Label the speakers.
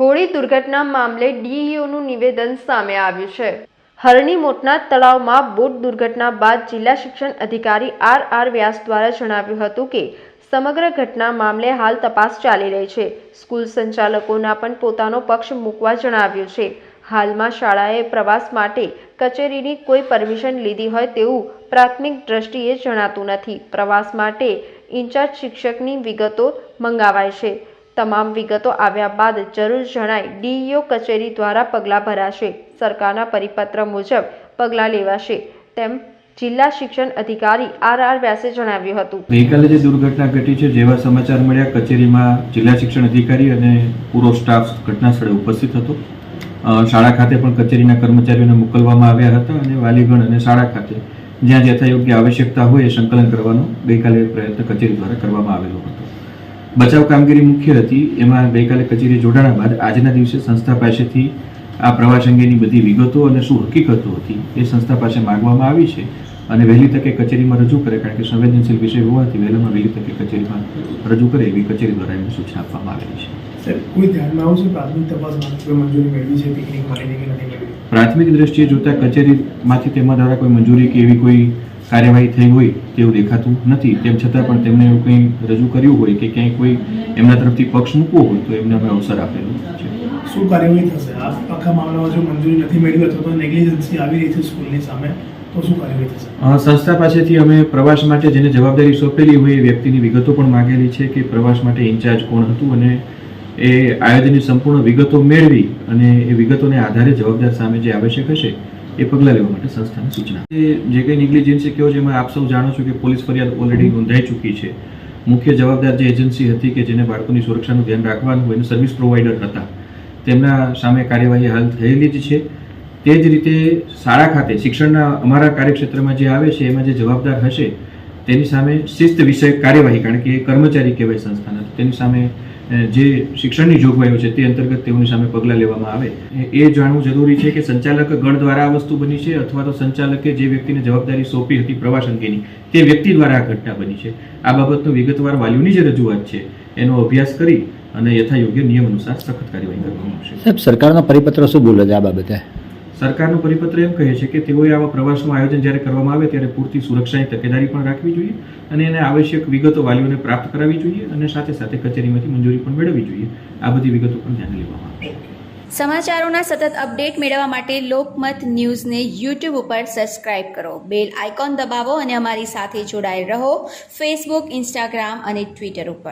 Speaker 1: હોળી દુર્ઘટના મામલે ડીઈઓનું નિવેદન સામે આવ્યું છે. હરણી મોટના તળાવમાં બોટ દુર્ઘટના બાદ જિલ્લા શિક્ષણ અધિકારી આર આર વ્યાસ દ્વારા જણાવ્યું હતું કે, સમગ્ર ઘટના મામલે હાલ તપાસ ચાલી રહી છે. સ્કૂલ સંચાલકોના પણ પોતાનો પક્ષ મૂકવા જણાવ્યું છે. હાલમાં શાળાએ પ્રવાસ માટે કચેરીની કોઈ પરમિશન લીધી હોય તેવું પ્રાથમિક દ્રષ્ટિએ જણાતું નથી. પ્રવાસ માટે ઇન્ચાર્જ શિક્ષકની વિગતો મંગાવાય છે. તમામ વિગતો આવ્યા બાદ જરૂર જણાય ડીઈઓ કચેરી દ્વારા પગલાં ભરાશે. સરકારના પરિપત્ર મુજબ પગલાં લેવાશે. તેમ જિલ્લા શિક્ષણ અધિકારી આર આર વ્યાસે જણાવ્યું હતું.
Speaker 2: ગઈકાલે જે દુર્ઘટના ઘટી છે, જેવા સમાચાર મળ્યા, કચેરીમાં જિલ્લા શિક્ષણ અધિકારી અને પૂરો સ્ટાફ ઘટના સ્થળે ઉપસ્થિત હતો. શાળા ખાતે પણ કચેરીના કર્મચારીઓને મોકલવામાં આવ્યા હતા અને વાલીગણ અને શાળા ખાતે જ્યાં યથાયોગ્ય આવશ્યકતા હોય એ સંકલન કરવાનો ગઈકાલે પ્રયત્ન કચેરી દ્વારા કરવામાં આવેલો હતો. બચાવ કામગીરી મુખ્ય હતી. એમાં ગઈકાલે કચેરી જોડાણા બાદ આજના દિવસે સંસ્થા પાસેથી આ પ્રવાસ અંગેની બધી વિગતો અને શું હકીકતો હતી એ સંસ્થા પાસે માંગવામાં આવી છે અને વહેલી તકે કચેરીમાં રજૂ કરે કારણ કે સંવેદનશીલ વિષય હોવાથી વહેલામાં વહેલી તકે કચેરીમાં રજૂ કરે એવી કચેરી દ્વારા એમને સૂચના આપવામાં આવેલી છે.
Speaker 3: સર કોઈ ધ્યાનમાં આવશે પ્રાથમિક તપાસમાં મંજૂરી મેળવી છે પિકનિક માટેની કે નથી મેળવી?
Speaker 2: પ્રાથમિક દ્રષ્ટિએ જોતા કચેરીમાંથી તેમાં દ્વારા કોઈ મંજૂરી કે એવી કોઈ કાર્યવાહી થઈ હોય તેવું દેખાતું નથી. તેમ છતાં પણ તેમણે એવું કંઈ રજૂ કર્યું હોય કે ક્યાંય કોઈ એમના તરફથી પક્ષ મૂકવો હોય તો એમને અમે અવસર આપેલો છે.
Speaker 3: શું કાર્યવાહી થશે? આ આખા મામલામાં જો મંજૂરી નથી મેળવી અથવા તો નેગ્લિજન્સી આવી રહી છે સ્કૂલની સામે. તો શું કાર્યવાહી થશે?
Speaker 2: સંસ્થા પાસેથી અમે પ્રવાસ માટે જેને જવાબદારી સોંપેલી હોય એ વ્યક્તિની વિગતો પણ માંગેલી છે કે પ્રવાસ માટે ઇન્ચાર્જ કોણ હતું અને એ આયોજનની સંપૂર્ણ વિગતો મેળવી અને એ વિગતોને આધારે જવાબદાર સામે જે આવશ્યક હશે એ પગલાં લેવા માટે સંસ્થાને સૂચના. જે કંઈ નિગ્લિજન્સી કહો છે એમાં આપ સૌ જાણો છો કે પોલીસ ફરિયાદ ઓલરેડી નોંધાઈ ચૂકી છે. મુખ્ય જવાબદાર જે એજન્સી હતી કે જેને બાળકોની સુરક્ષાનું ધ્યાન રાખવાનું હોય, એને સર્વિસ પ્રોવાઈડર હતા. તેમના સામે કાર્યવાહી હાલ થયેલી જ છે. તે જ રીતે શાળા ખાતે, શિક્ષણના અમારા કાર્યક્ષેત્રમાં જે આવે છે, એમાં જે જવાબદાર હશે તેની સામે શિસ્ત વિષયક કાર્યવાહી, કારણ કે એ કર્મચારી કહેવાય સંસ્થાના તેની સામે જે શિક્ષણની જોગવાઈઓ છે તે અંતર્ગત તેઓની સામે પગલાં લેવામાં આવે. એ- જાણવું જરૂરી છે કે સંચાલક ગણ દ્વારા આ વસ્તુ બની છે અથવા તો સંચાલકે જે વ્યક્તિને જવાબદારી સોંપી હતી પ્રવાસ અંગેની, તે વ્યક્તિ દ્વારા આ ઘટના બની છે. આ બાબતનો વિગતવાર વાલીઓની જે રજૂઆત છે. એનો અભ્યાસ કરી અને યથાયોગ્ય નિયમ અનુસાર સખત કાર્યવાહી કરવામાં આવશે.
Speaker 4: સાહેબ, સરકારનો પરિપત્ર શું બોલે છે આ બાબતે?
Speaker 2: સરકારનો પરિપત્ર એમ કહે છે કે તેઓએ આવા પ્રવાસનું આયોજન જ્યારે કરવામાં આવે ત્યારે પૂરતી સુરક્ષાની તકેદારી પણ રાખવી જોઈએ અને એને આવશ્યક વિગતો વાલીઓને પ્રાપ્ત કરાવવી જોઈએ અને સાથે સાથે કચેરીમાંથી મંજૂરી પણ મેળવવી જોઈએ. આ બધી વિગતો પણ ધ્યાને લેવામાં આવશે
Speaker 5: સમાચારોના સતત અપડેટ મેળવવા માટે લોકમત ન્યૂઝને યુટ્યુબ ઉપર સબસ્ક્રાઇબ કરો. બેલ આઇકોન દબાવો અને અમારી સાથે જોડાયેલ રહો. ફેસબુક ઇન્સ્ટાગ્રામ અને ટ્વિટર ઉપર.